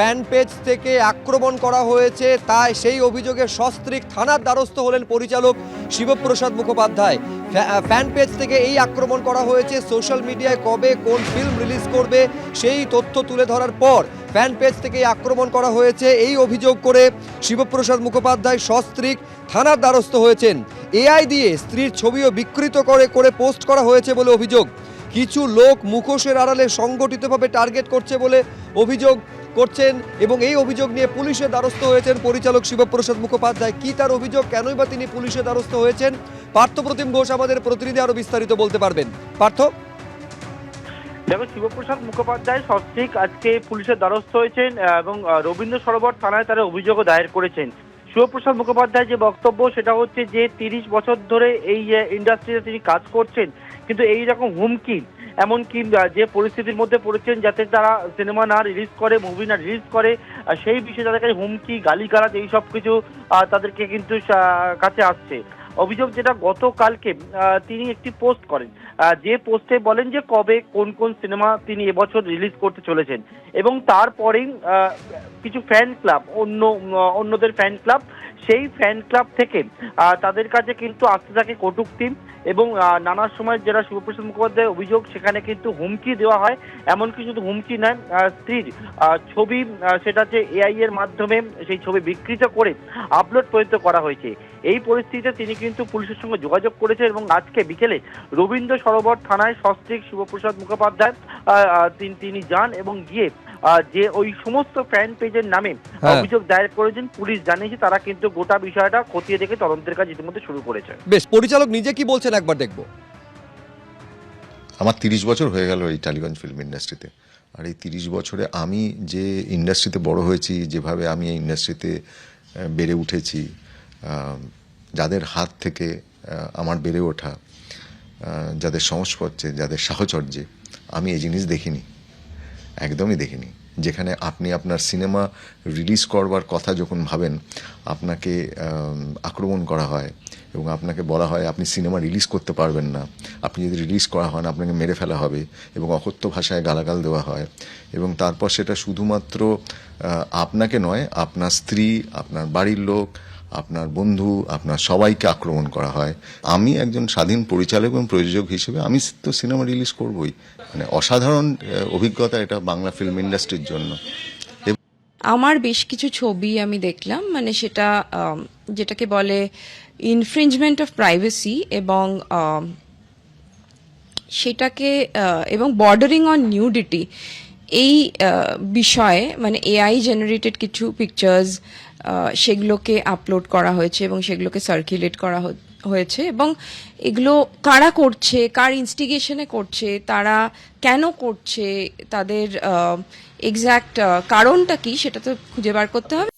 Fan page থেকে আক্রমণ করা হয়েছে, তাই সেই অভিযোগে সস্ত্রীক থানার দ্বারস্থ হলেন পরিচালক Shiboprosad Mukhopadhyay. Fa- fan page থেকে এই আক্রমণ করা হয়েছে, সোশ্যাল মিডিয়ায় কবে কোন ফিল্ম রিলিজ করবে সেই তথ্য তুলে ধরার পর ফ্যান পেজ থেকে আক্রমণ করা হয়েছে। এই অভিযোগ করে শিবপ্রসাদ মুখোপাধ্যায় সস্ত্রীক থানার দ্বারস্থ হয়েছেন। এআই দিয়ে স্ত্রীর ছবিও বিকৃত করে করে পোস্ট করা হয়েছে বলে অভিযোগ। কিছু লোক মুখোশের আড়ালে সংগঠিতভাবে টার্গেট করছে বলে অভিযোগ করছেন এবং এই অভিযোগ নিয়ে পুলিশের দ্বারস্থ হয়েছেন পরিচালক শিবপ্রসাদ মুখোপাধ্যায়। কি তার অভিযোগ? কেনই বা তিনি পুলিশের দ্বারস্থ হয়েছেন? পার্থপ্রতিম ঘোষ আমাদের প্রতিনিধি আরও বিস্তারিত বলতে পারবেন। পার্থ? দেখো, শিবপ্রসাদ মুখোপাধ্যায় সস্ত্রিক আজকে পুলিশের দ্বারস্থ হয়েছেন এবং রবীন্দ্র সরোবর থানায় তারা অভিযোগও দায়ের করেছেন। শিবপ্রসাদ মুখোপাধ্যায় যে বক্তব্য, সেটা হচ্ছে যে তিরিশ বছর ধরে এই ইন্ডাস্ট্রিতে তিনি কাজ করছেন, কিন্তু এই রকম হুমকি, এমনকি যে পরিস্থিতির মধ্যে পড়েছেন যাতে তারা সিনেমা না রিলিজ করে মুভি না রিলিজ করে সেই বিষয়ে তাদের হুমকি, গালিগালাজ, এই সব কিছু তাদেরকে কিন্তু কাছে আসছে। অভিযোগ যেটা গতকালকে তিনি একটি পোস্ট করেন যে পোস্টে বলেন যে কবে কোন কোন সিনেমা তিনি এবছর রিলিজ করতে চলেছেন, এবং তারপরেই কিছু ফ্যান ক্লাব অন্য, অন্যদের ফ্যান ক্লাব সেই ফ্যান ক্লাব থেকে তাদের কাছে কিন্তু আসতে থাকে কটূক্তি এবং নানা সময় যারা শিবপ্রসাদ মুখোপাধ্যায়ের অভিযোগ, সেখানে কিন্তু হুমকি দেওয়া হয়। এমনকি শুধু হুমকি নয় স্ত্রীর ছবি সেটা হচ্ছে এআই এর মাধ্যমে সেই ছবি বিকৃত করে আপলোড পর্যন্ত করা হয়েছে। এই পরিস্থিতিতে তিনি কিন্তু পুলিশের সঙ্গে যোগাযোগ করেছেন এবং আজকে বিকেলে রবীন্দ্র সরোবর থানায় সস্ত্রীক শিবপ্রসাদ মুখোপাধ্যায় তিনি যান এবং গিয়ে যে ওই সমস্ত ফ্যান পেজের নামে হ্যাঁ। অভিযোগ দায়ের করেছেন পুলিশ জানিয়েছে তারা কিন্তু গোটা বিষয়টা খতিয়ে দেখে তদন্তের কাজ ইতিমধ্যে শুরু করেছে। বেশ পরিচালক নিজে কি বলছেন একবার দেখব। আমার তিরিশ বছর হয়ে গেল এই টালিগঞ্জ ফিল্ম ইন্ডাস্ট্রিতে আর এই তিরিশ বছরে আমি যে ইন্ডাস্ট্রিতে বড় হয়েছি যেভাবে আমি এই ইন্ডাস্ট্রিতে বেড়ে উঠেছি যাদের হাত থেকে আমার বেড়ে ওঠা যাদের সংস্পর্শে যাদের সাহচর্যে আমি এই জিনিস দেখিনি। একদমই দেখিনি। যেখানে আপনি আপনার সিনেমা রিলিজ করবার কথা যখন ভাবেন, আপনাকে আক্রমণ করা হয় এবং আপনাকে বলা হয়, আপনি সিনেমা রিলিজ করতে পারবেন না। আপনি যদি রিলিজ করা হন, আপনাকে মেরে ফেলা হবে। এবং অকথ্য ভাষায় গালাগাল দেওয়া হয়। এবং তারপর সেটা শুধুমাত্র আপনাকে নয়, আপনার স্ত্রী, আপনার বাড়ির লোক আপনার বন্ধু, আপনার সবাইকে আক্রমণ করা হয়। আমি একজন স্বাধীন পরিচালক এবং প্রযোজক হিসেবে আমি তো সিনেমা রিলিজ করবই। মানে অসাধারণ অভিজ্ঞতা এটা বাংলা ফিল্ম ইন্ডাস্ট্রির জন্য। আমার বেশ কিছু ছবি আমি দেখলাম মানে সেটা যেটাকে বলে ইনফ্রিঞ্জমেন্ট অফ প্রাইভেসি এবং সেটাকে এবং বর্ডারিং অন নিউডিটি এই বিষয়ে মানে এআই জেনারেটেড কিছু পিকচার্স সেগুলোকে আপলোড করা হয়েছে এবং সেগুলোকে সার্কুলেট করা হয়েছে এবং এগুলো কারা করছে, কার ইনস্টিগেশনে করছে, তারা কেন করছে, তাদের এক্স্যাক্ট কারণটা কি সেটা তো খুঁজে বার করতে হবে।